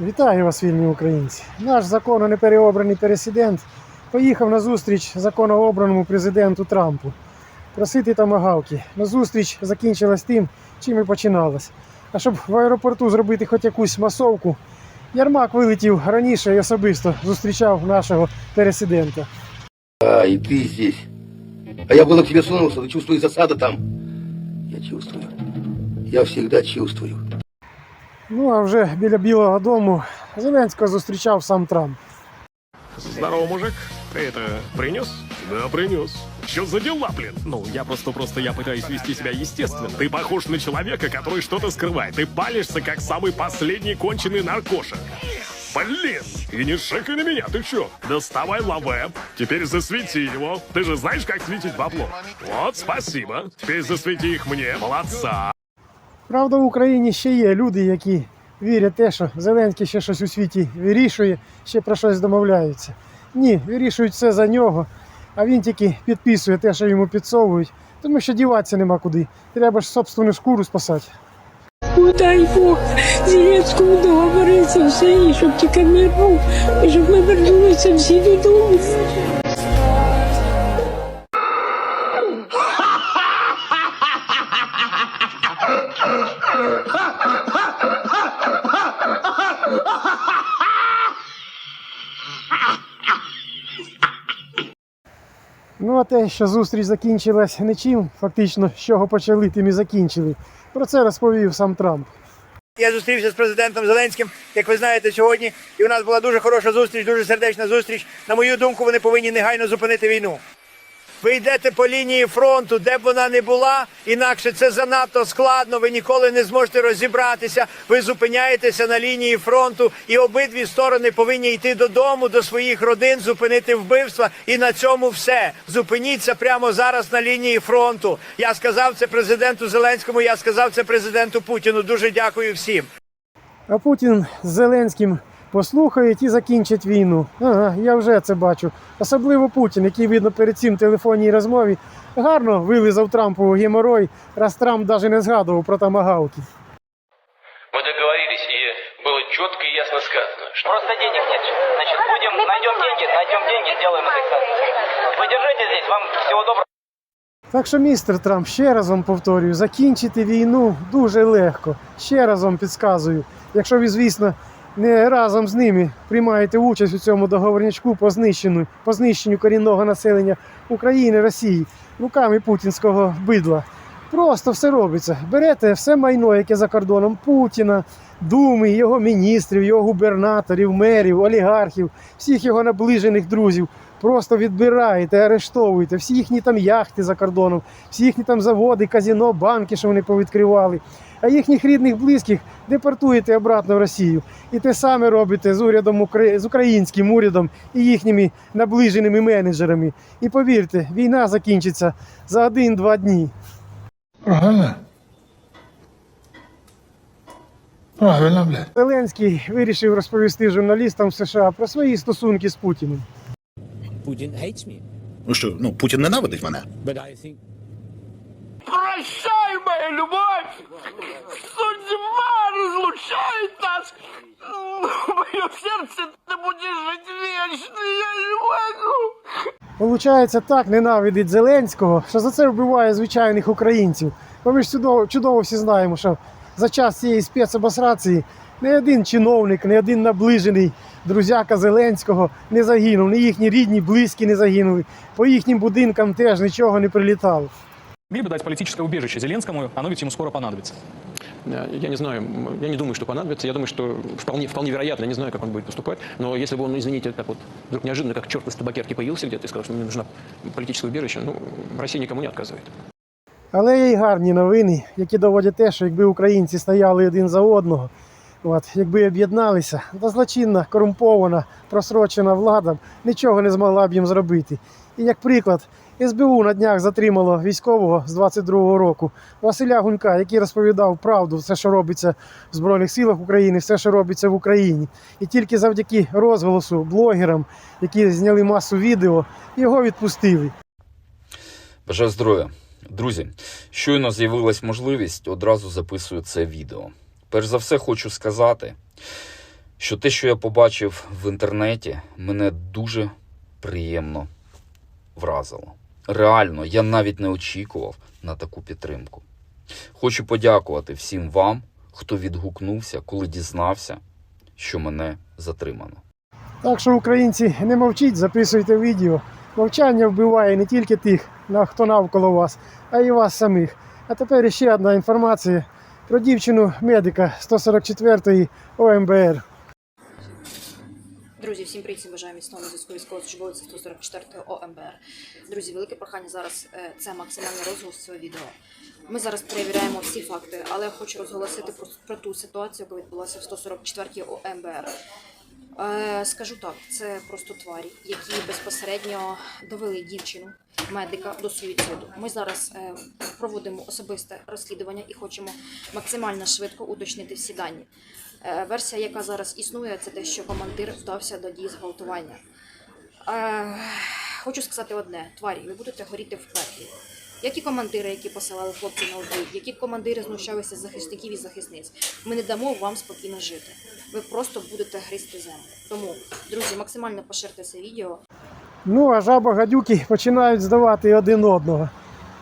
Вітаю вас, вільні українці. Наш законно непереобраний президент поїхав на зустріч законообраному президенту Трампу. Просити тамагавки. На зустріч закінчилась тим, чим і починалась. А щоб в аеропорту зробити хоч якусь масовку, Ярмак вилетів раніше і особисто зустрічав нашого президента. А, и ты здесь. А я было к тебе сунулся, ты чувствуешь засада там? Я чувствую. Я всегда чувствую. Ну а вже біля Білого дому Зеленського зустрічав сам Трамп. Здорово, мужик. Ты это принес? Да, принес. Что за дела, блин? Ну, я просто, просто, я пытаюсь вести себя естественно. Ты похож на человека, который что-то скрывает. Ты палишься, как самый последний конченый наркоша. Блин! И не шикай на меня, ты чё? Доставай лаве. Теперь засвети его. Ты же знаешь, как светить бабло? Вот, спасибо. Теперь засвети их мне. Молодца. Правда, в Україні ще є люди, які вірять те, що Зеленський ще щось у світі вирішує, ще про щось домовляються. Ні, вирішують все за нього, а він тільки підписує те, що йому підсовують, тому що діватися нема куди. Треба ж собственну шкуру спасати. Ну, дай Бог Зеленському договоритися все, і щоб тільки мир був, і щоб ми вернулися всі додому. Ну а те, що зустріч закінчилась нічим, фактично, з чого почали, тим і закінчили. Про це розповів сам Трамп. Я зустрівся з президентом Зеленським, як ви знаєте, сьогодні, і у нас була дуже хороша зустріч, дуже сердечна зустріч. На мою думку, вони повинні негайно зупинити війну. Ви йдете по лінії фронту, де б вона не була, інакше це занадто складно. Ви ніколи не зможете розібратися. Ви зупиняєтеся на лінії фронту, і обидві сторони повинні йти додому, до своїх родин, зупинити вбивства. І на цьому все. Зупиніться прямо зараз на лінії фронту. Я сказав це президенту Зеленському. Я сказав це президенту Путіну. Дуже дякую всім. А Путін з Зеленським послухають і закінчать війну. Ага, я вже це бачу. Особливо Путін, який видно перед цим телефонній розмові гарно вилизав Трампу геморой, раз Трамп навіть не згадував про тамагавки. Мы договорились, и было четко и ясно сказано, что Просто денег нет. Значит, будем, найдем деньги, найдем деньги, сделаем индексацию. Вы держите здесь, вам всего доброго. Так що, містер Трамп, ще раз вам повторюю, закінчити війну дуже легко. Ще раз вам підказую. Якщо ви, звісно, не разом з ними приймаєте участь у цьому договорнячку по знищенню, по знищенню корінного населення України, Росії руками путінського бидла. Просто все робиться. Берете все майно, яке за кордоном Путіна, Думи, його міністрів, його губернаторів, мерів, олігархів, всіх його наближених друзів. Просто відбираєте, арештовуєте всі їхні там яхти за кордоном, всі їхні там заводи, казіно, банки, що вони повідкривали. А їхніх рідних близьких депортуєте обратно в Росію. І те саме робите з урядом з українським урядом і їхніми наближеними менеджерами. І повірте, війна закінчиться за один-два дні. Правильно? Правильно, блядь. Зеленський вирішив розповісти журналістам США про свої стосунки з Путіним. Putin hates me, Ну що, ну Путін ненавидить мене? but I think Прощай, моя любовь! Судьба разлучает нас! В моем сердце ты будешь жить вечно, я не могу! Получається, так ненавидить Зеленського, що за це вбиває звичайних українців. Бо ми ж чудово, чудово всі знаємо, що за час цієї спецобосрації не один чиновник, не один наближений друзяка Зеленського не загинув, ні їхні рідні, близькі не загинули. По їхнім будинкам теж нічого не прилітало. Могли бы дать политическое убежище Зеленскому, оно ведь ему скоро понадобится. Э, Я не знаю, м, я не думаю, что понадобится. Я думаю, что вполне, вполне вероятно, я не знаю, как он будет поступать. Но если бы он, извините, как вот вдруг неожиданно, как черт из табакерки появился где-то и сказал, что мне нужно политическое убежище, ну, Россия никому не отказывает. Але є й гарні новини, які доводять те, що якби українці стояли один за одного, от, якби об'єдналися, то злочинна, корумпована, просрочена влада нічого не змогла б їм зробити. І як приклад, СБУ на днях затримало військового з 22-го року Василя Гунька, який розповідав правду, все, що робиться в Збройних силах України, все, що робиться в Україні. І тільки завдяки розголосу блогерам, які зняли масу відео, його відпустили. Бажаю здоров'я. Друзі, щойно з'явилась можливість, одразу записую це відео. Перш за все, хочу сказати, що те, що я побачив в інтернеті, мене дуже приємно вразило. Реально, я навіть не очікував на таку підтримку. Хочу подякувати всім вам, хто відгукнувся, коли дізнався, що мене затримано. Так що, українці, не мовчіть, записуйте відео. Мовчання вбиває не тільки тих, хто навколо вас, а й вас самих. А тепер ще одна інформація про дівчину медика 144-ї ОМБР. Друзі, всім привіт, бажаю міцного зв'язку військовослужбовця 144 ОМБР. Друзі, велике прохання зараз е, це максимальний розголос цього відео. Ми зараз перевіряємо всі факти, але я хочу розголосити про, про ту ситуацію, яка відбулася в 144 ОМБР. Е, скажу так, це просто тварі, які безпосередньо довели дівчину, медика до суїциду. Ми зараз е, проводимо особисте розслідування і хочемо максимально швидко уточнити всі дані. Е, Версія, яка зараз існує, це те, що командир вдався до дії зґвалтування. Е, хочу сказати одне: тварі, ви будете горіти в пеклі. Які командири, які посилали хлопців на обій, які командири знущалися з захисників і захисниць, ми не дамо вам спокійно жити. Ви просто будете гризти землю. Тому, друзі, максимально поширте це відео. Ну, а жаба-гадюки починають здавати один одного.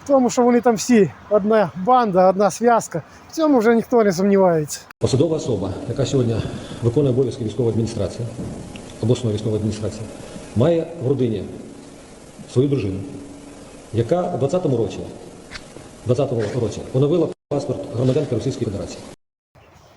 В тому, що вони там всі одна банда, одна зв'язка. В цьому вже ніхто не сумнівається. Посадова особа, яка сьогодні виконує обов'язки військової адміністрації, обласної військової адміністрації, має в родині свою дружину, яка у 20-му році, 20-му році поновила паспорт громадянки Російської Федерації.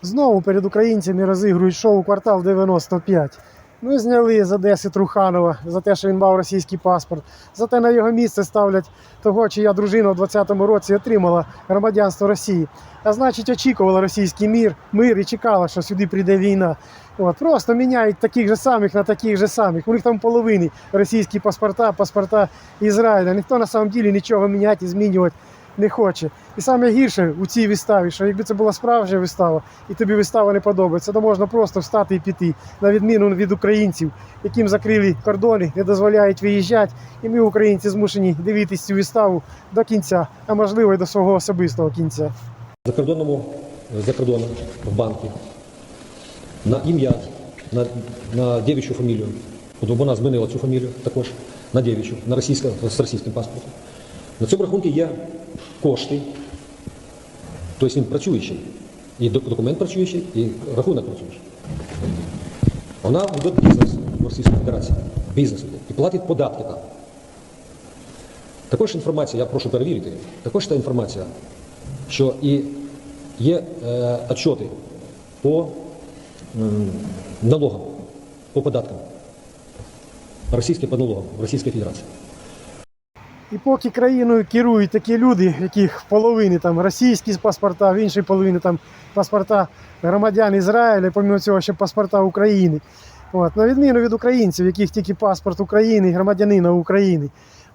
Знову перед українцями розігрують шоу Квартал 95. Ну, зняли з Одеси Труханова за те, що він мав російський паспорт. Зате на його місце ставлять того, чия дружина у 20-му році отримала громадянство Росії. А значить, очікувала російський мір, мир і чекала, що сюди прийде війна. От, просто міняють таких же самих на таких же самих. У них там половини російські паспорта, паспорта Ізраїля. Ніхто на самом ділі нічого міняти і змінювати не хоче. І саме гірше у цій виставі, що якби це була справжня вистава, і тобі вистава не подобається, то можна просто встати і піти, на відміну від українців, яким закрили кордони, не дозволяють виїжджати. І ми, українці, змушені дивитися цю виставу до кінця, а можливо і до свого особистого кінця. За кордонному, за кордоном, в банки, на ім'я, на, на дівчу фамілію. От вона змінила цю фамілію також на дівчу, на російська, з російським паспортом. На цьому рахунку є кошти, тобто він працюючий. І документ працюючий, і рахунок працюючий. Вона веде бізнес в Російській Федерації. Бізнес веде. І платить податки там. Також інформація, я прошу перевірити, також та інформація, що і є е, отчоти по м, налогам, по податкам. Російським по налогам в Російській Федерації. І поки країною керують такі люди, яких половини там російські паспорта, в іншій половині там паспорта громадян Ізраїля, помимо цього ще паспорта України. От, на відміну від українців, яких тільки паспорт України громадянина України.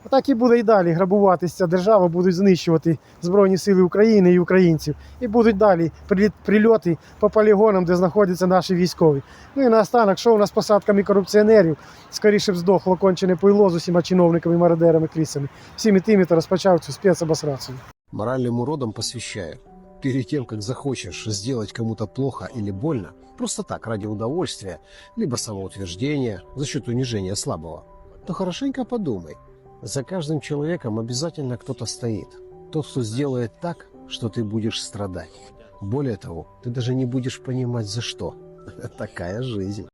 Отак і буде і далі грабуватися держава, будуть знищувати Збройні Сили України і українців. І будуть далі прильоти по полігонам, де знаходяться наші військові. Ну і наостанок, що у нас посадками корупціонерів, скоріше б здохло кончене пойло з усіма чиновниками, мародерами, крісами. Всіми тими, хто розпочав цю спецобосрацію. Моральным уродом посвящаю. Перед тем, как захочешь сделать кому-то плохо или больно, просто так, ради удовольствия, либо самоутверждения, за счет унижения слабого, то хорошенько подумай. За каждым человеком обязательно кто-то стоит. Тот, кто сделает так, что ты будешь страдать. Более того, ты даже не будешь понимать за что. Такая жизнь.